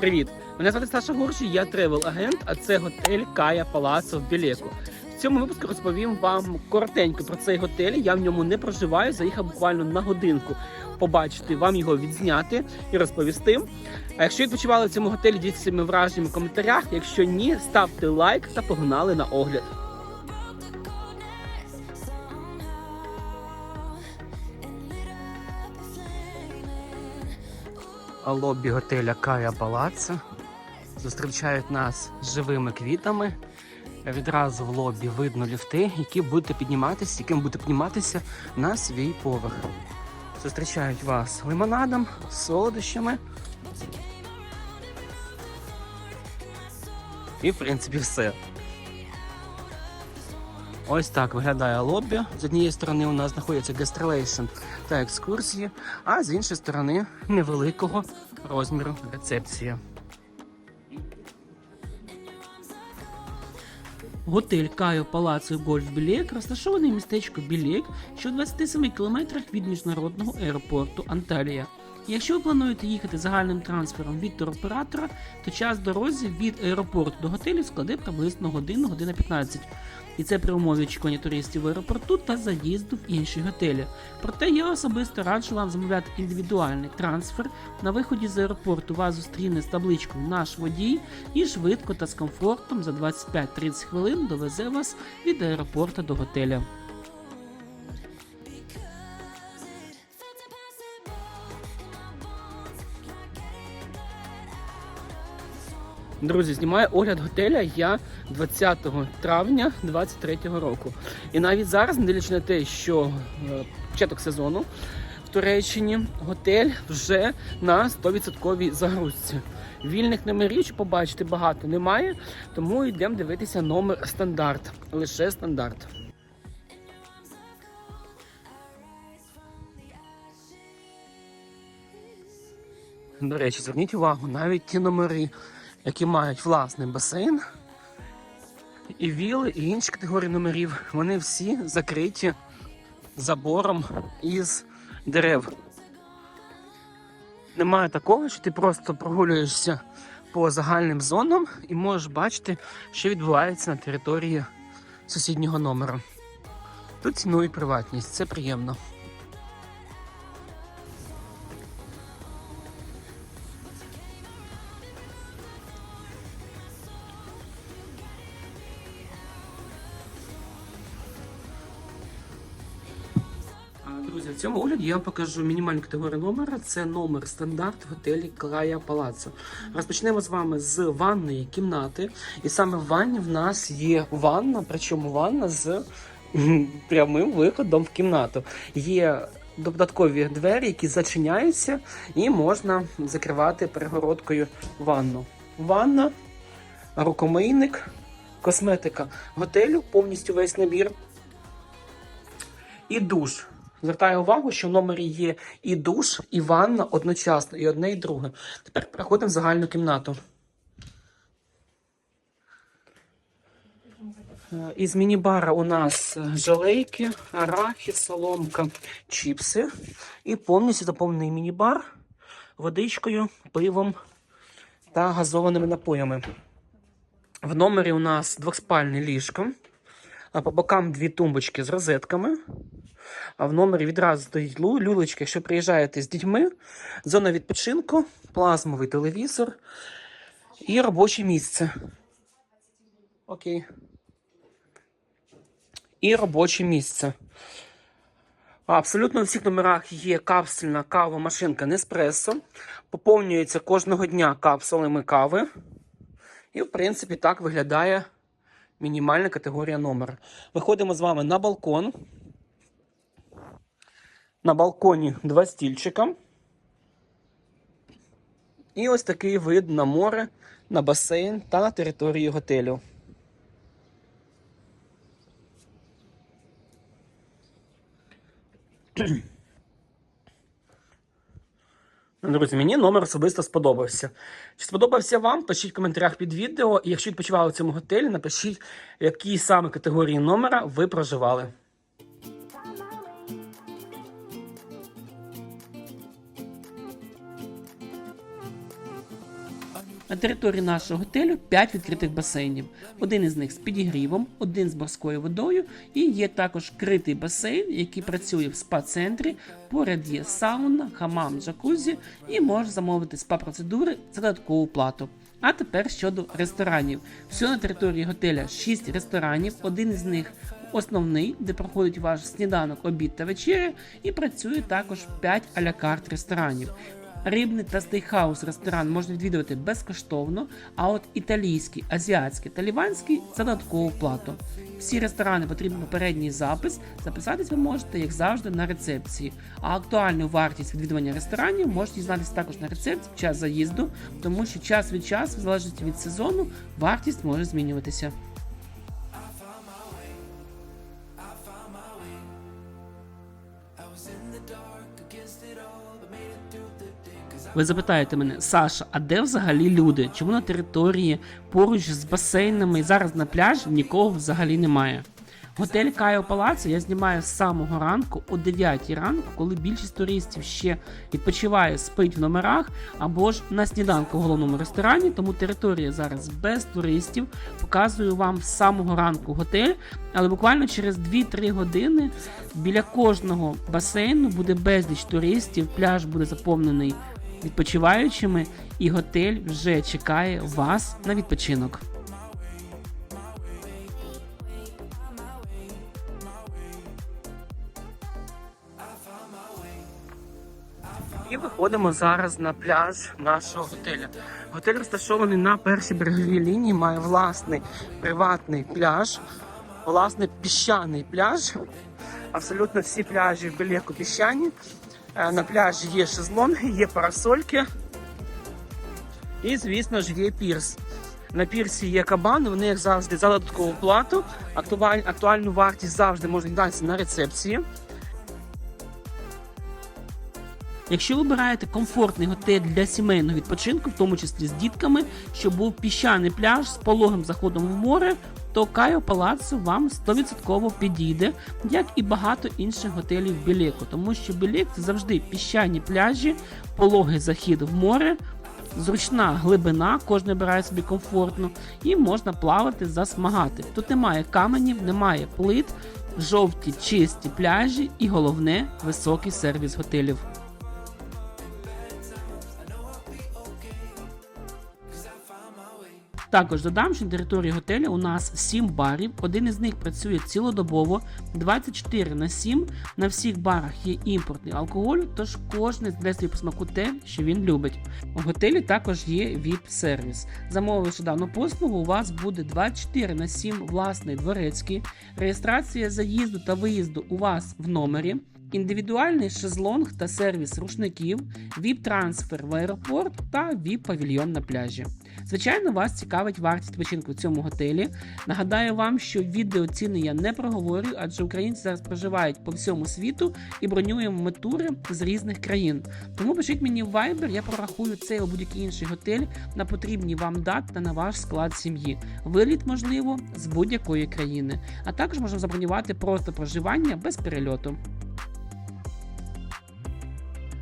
Привіт! Мене звати Саша Гурші, я тревел-агент, а це готель Кая Палацо в Білеку. В цьому випуску розповім вам коротенько про цей готель. Я в ньому не проживаю, заїхав буквально на годинку побачити, вам його відзняти і розповісти. А якщо відпочивали в цьому готелі, діліться своїми враженнями в коментарях. Якщо ні, ставте лайк та погнали на огляд. Лобі готеля Кая Палаца. Зустрічають нас живими квітами. Відразу в лобі видно ліфти, які будете підніматися, яким будете підніматися на свій поверх. Зустрічають вас лимонадом, солодощами. І, в принципі, все. Ось так виглядає лобі. З однієї сторони у нас знаходиться гастролейшн та екскурсії, а з іншої сторони невеликого розміру рецепція. Готель Кайо Палацо Гольф Білек розташований в містечку Білек, що в 27 кілометрах від міжнародного аеропорту Анталія. Якщо ви плануєте їхати загальним трансфером від туроператора, то час дорозі від аеропорту до готелю складе приблизно годину, година 15. І це при умові очікування туристів в аеропорту та заїзду в інші готелі. Проте я особисто раджу вам замовляти індивідуальний трансфер. На виході з аеропорту вас зустріне з табличкою Наш водій і швидко та з комфортом за 25-30 хвилин довезе вас від аеропорту до готеля. Друзі, знімаю огляд готеля я 20 травня 2023 року. І навіть зараз, не дивлячись на те, що е, початок сезону в Туреччині готель вже на 100% загрузці. Вільних номерів, що побачити багато немає, тому йдемо дивитися номер стандарт. Лише стандарт. До речі, зверніть увагу, навіть ті номери, які мають власний басейн, і віли, і інші категорії номерів, вони всі закриті забором із дерев. Немає такого, що ти просто прогулюєшся по загальним зонам і можеш бачити, що відбувається на території сусіднього номера. Тут цінують приватність, це приємно. Друзі, в цьому огляді я покажу мінімальну категорію номера. Це номер стандарт в готелі Клая Палаццо. Розпочнемо з вами з ванної кімнати. І саме в ванні в нас є ванна, причому ванна з прямим виходом в кімнату. Є додаткові двері, які зачиняються, і можна закривати перегородкою ванну. Ванна, рукомийник, косметика готелю, повністю весь набір. І душ. Звертаю увагу, що в номері є і душ, і ванна одночасно, і одне, і друге. Тепер переходимо в загальну кімнату. Е, Із міні-бара у нас е, жалейки, арахіс, соломка, чіпси. І повністю заповнений міні-бар водичкою, пивом та газованими напоями. В номері у нас двохспальне ліжко, а по бокам дві тумбочки з розетками. В номері відразу стоїть люлечки, якщо приїжджаєте з дітьми, зона відпочинку, плазмовий телевізор і робоче місце. Окей. І робоче місце. Абсолютно у всіх номерах є капсульна кава-машинка Неспресо. Поповнюється кожного дня капсулами кави. І, в принципі, так виглядає мінімальна категорія номера. Виходимо з вами на балкон. На балконі два стільчика. І ось такий вид на море, на басейн та на територію готелю. Друзі, мені номер особисто сподобався. Чи сподобався вам? Пишіть в коментарях під відео. І якщо відпочивали в цьому готелі, напишіть, в якій саме категорії номера ви проживали. На території нашого готелю 5 відкритих басейнів. Один із них з підігрівом, один з морською водою, і є також критий басейн, який працює в спа-центрі. Поряд є сауна, хамам, джакузі, і можна замовити спа-процедури за додаткову плату. А тепер щодо ресторанів. Всього на території готеля 6 ресторанів, один із них основний, де проходить ваш сніданок, обід та вечеря, і працює також 5 аля карт ресторанів. Рибний та стейкхаус ресторан можна відвідувати безкоштовно, а от італійський, азіатський та ліванський за додаткову плату. Всі ресторани потрібен попередній запис. Записатись ви можете, як завжди, на рецепції. А актуальну вартість відвідування ресторанів можете дізнатися також на рецепції в час заїзду, тому що час від часу, в залежності від сезону, вартість може змінюватися. Ви запитаєте мене, Саша, а де взагалі люди? Чому на території поруч з басейнами зараз на пляжі нікого взагалі немає? Готель Кайо Палацо я знімаю з самого ранку о 9 ранку, коли більшість туристів ще відпочиває, спить в номерах або ж на сніданку в головному ресторані. Тому територія зараз без туристів. Показую вам з самого ранку готель, але буквально через 2-3 години біля кожного басейну буде безліч туристів. Пляж буде заповнений відпочиваючими, і готель вже чекає вас на відпочинок. І виходимо зараз на пляж нашого готеля. Готель розташований на першій береговій лінії, має власний приватний пляж, власний піщаний пляж. Абсолютно всі пляжі в Белеку піщані. Е, На пляжі є шезлонги, є парасольки. І, звісно ж, є пірс. На пірсі є кабани, вони, як завжди, за додаткову плату. Актуаль- Актуальну вартість завжди можна дізнатися на рецепції. Якщо ви обираєте комфортний готель для сімейного відпочинку, в тому числі з дітками, щоб був піщаний пляж з пологим заходом в море, то Кайо Палаццо вам 100% підійде, як і багато інших готелів Білеку, тому що Білек це завжди піщані пляжі, пологий захід в море, зручна глибина, кожен обирає собі комфортно, і можна плавати, засмагати. Тут немає каменів, немає плит, жовті чисті пляжі і головне високий сервіс готелів. Також додам, що на території готеля у нас 7 барів. Один із них працює цілодобово, 24 на 7. На всіх барах є імпортний алкоголь, тож кожен знайде собі по смаку те, що він любить. У готелі також є VIP-сервіс. Замовивши дану послугу, у вас буде 24 на 7 власний дворецький, реєстрація заїзду та виїзду у вас в номері. Індивідуальний шезлонг та сервіс рушників, віп-трансфер в аеропорт та віп-павільйон на пляжі. Звичайно, вас цікавить вартість відпочинку в цьому готелі. Нагадаю вам, що відео ціни я не проговорюю, адже українці зараз проживають по всьому світу і бронюємо ми з різних країн. Тому пишіть мені в Viber, я прорахую цей або будь-який інший готель на потрібні вам дати та на ваш склад сім'ї. Виліт можливо з будь-якої країни. А також можна забронювати просто проживання без перельоту.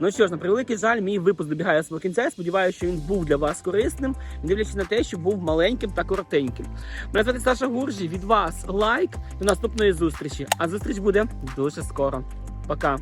Ну що ж, на превеликий жаль, мій випуск добігає свого кінця. Я сподіваюся, що він був для вас корисним, дивлячись на те, що був маленьким та коротеньким. Мене звати Саша Гуржі. Від вас лайк до наступної зустрічі. А зустріч буде дуже скоро. Пока.